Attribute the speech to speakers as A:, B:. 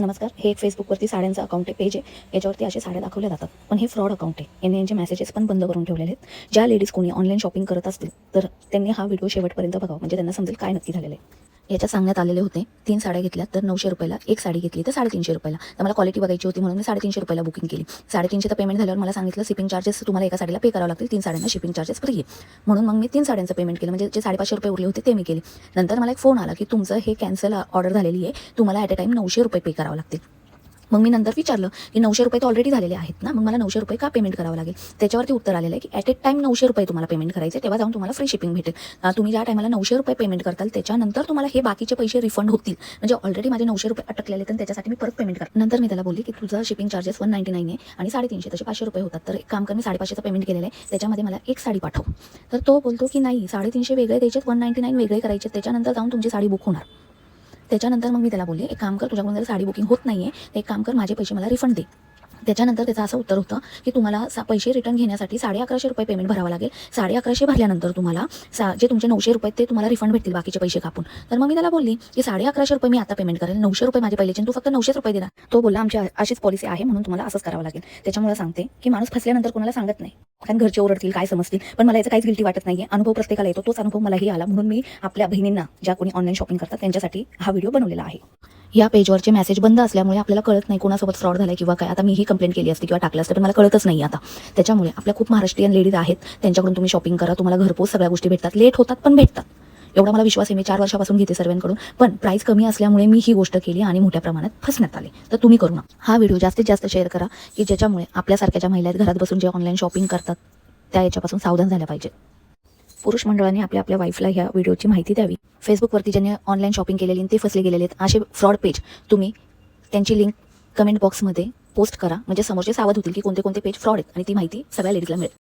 A: नमस्कार हे एक फेसबुकवरती साड्यांचं अकाउंट आहे पेज आहे. याच्यावरती असे साड्या दाखवल्या जातात. पण हे फ्रॉड अकाउंट आहे. यांनी यांचे मेसेजेस पण बंद करून ठेवलेले आहेत. ज्या लेडीज कोणी ऑनलाईन शॉपिंग करत असतील तर त्यांनी हा व्हिडिओ शेवटपर्यंत बघावा. म्हणजे त्यांना समजेल काय नक्की झालेलं आहे. याच्यात सांगण्यात आलेले होते तीन साड्या घेतल्या तर नऊशे रुपयाला एक साडी घेतली तर साडेतीनशे रुपयाला. तर मला क्वालिटी बघायची होती म्हणून मी साडेतीनशे रुपयाला बुकिंग केली. साडेतीनशे तर पेमेंट झाल्यावर मला सांगितलं शिपिंग चार्जेस तुम्हाला एका साडीला पे करावं लागतील तीन साड्यांना शिपिंग चार्जेस फ्री आहे. म्हणून मग मी तीन साड्यांचं पेमेंट केलं म्हणजे जे साडेपाचशे रुपये उरले होते ते मी केले. नंतर मला एक फोन आला की तुमचं हे कॅन्सल ऑर्डर झालेली आहे तुम्हाला ॲट अ टाईम नऊशे रुपये पे करावं लागतील. मग मी नंतर विचारलं की नऊशे रुपये तर ऑलरेडी झालेले आहेत ना? मग मला नऊशे रुपये का पेमेंट करावं लागेल? त्याच्यावरती उत्तर आलेलं आहे की ॲट ए टाईम नऊशे रुपये तुम्हाला पेमेंट करायचे तेव्हा जाऊन तुम्हाला फ्री शिपिंग भेटेल. तुम्ही ज्या टायमाला नऊशे रुपये पेमेंट करताल त्याच्यानंतर तुम्हाला हे बाकीचे पैसे रिफंड होतील. म्हणजे ऑलरेडी माझे नऊशे रुपये अटकलेले आहेत त्याच्यासाठी मी परत पेमेंट कर नंतर मी त्याला बोलली की तुझं shipping charges one ninety nine आहे आणि साडेतीनशे तसे पाचशे रुपये होतात. तर एक काम कर मी साडेपाचशेचं पेमेंट केलेलं आहे. त्याच्यामध्ये मला एक साडी पाठव. तर तो बोलतो की नाही साडेतीनशे वेगळे द्यायचे वन नाईन्टी नाईन वेगळे करायचे त्याच्यानंतर जाऊन तुमची साडी बुक होणार. त्याच्यानंतर मग मी त्याला बोलले एक काम कर तुझ्याकडून जर साडी बुकिंग होत नाही आहे एक काम कर माझे पैसे मला रिफंड दे. त्याच्यानंतर त्याचं असं उत्तर होतं की तुम्हाला सा पैसे रिटर्न घेण्यासाठी साडे अकराशे रुपये पेमेंट भरावं लागेल. साडे अकराशे भरल्यानंतर तुम्हाला सा जे तुमचे नऊशे रुपये ते तुम्हाला रिफंड भेटतील बाकीचे पैसे कापून. तर मग मी त्याला बोलली की साडे अकराशे रुपये मी आता पेमेंट करेल. नऊशे रुपये माझे पहिलेचे तू फक्त नऊशेच रुपये दिला तो बोलला आमची अशीच पॉलिसी आहे म्हणून तुम्हाला असंच करावं लागेल. त्याच्यामुळे सांगते की माणूस फसल्यानंतर कोणाला सांगत नाही. कारण घरचे ओरडतील काय समजतील. पण मला याचं काहीच गिल्टी वाटत नाहीये. अनुभव प्रत्येकाला येतो. तोच अनुभव मलाही आला. म्हणून मी आपल्या बहिणींना ज्या कोणी ऑनलाईन शॉपिंग करतात त्यांच्यासाठी हा व्हिडिओ बनवलेला आहे. या पेजवरचे मेसेज बंद असल्यामुळे आपल्याला कळत नाही कोणासोबत फ्रॉड झालाय किंवा काय. आता मीही कंप्लेंट केली असते किंवा टाकलं असतं पण मला कळतच नाही आता. त्याच्यामुळे आपल्या खूप महाराष्ट्रीयन लेडीज आहेत त्यांच्याकडून तुम्ही शॉपिंग करा तुम्हाला घरपोच सगळ्या गोष्टी भेटतात. लेट होतात पण भेटतात. एवढा मला विश्वास आहे मी चार वर्षापासून घेते सर्वांकडून. पण प्राईस कमी असल्यामुळे मी ही गोष्ट केली आणि मोठ्या प्रमाणात फसण्यात आले. तर तुम्ही करू ना हा व्हिडिओ जास्तीत जास्त शेअर करा की ज्याच्यामुळे आपल्यासारख्या ज्या महिला आहेत घरात बसून जे ऑनलाईन शॉपिंग करतात त्या याच्यापासून सावधान झाल्या पाहिजे पुरुष मंडळाने आपल्या आपल्या वाईफला ह्या व्हिडिओची माहिती द्यावी. फेसबुकवरती ज्यांनी ऑनलाईन शॉपिंग केलेली आणि ते फसले गेलेले आहेत असे फ्रॉड पेज तुम्ही त्यांची लिंक कमेंट बॉक्समध्ये पोस्ट करा. म्हणजे समोरचे सावध होतील की कोणते कोणते पेज फ्रॉड आहेत आणि ती माहिती सगळ्या लेडीजला मिळेल.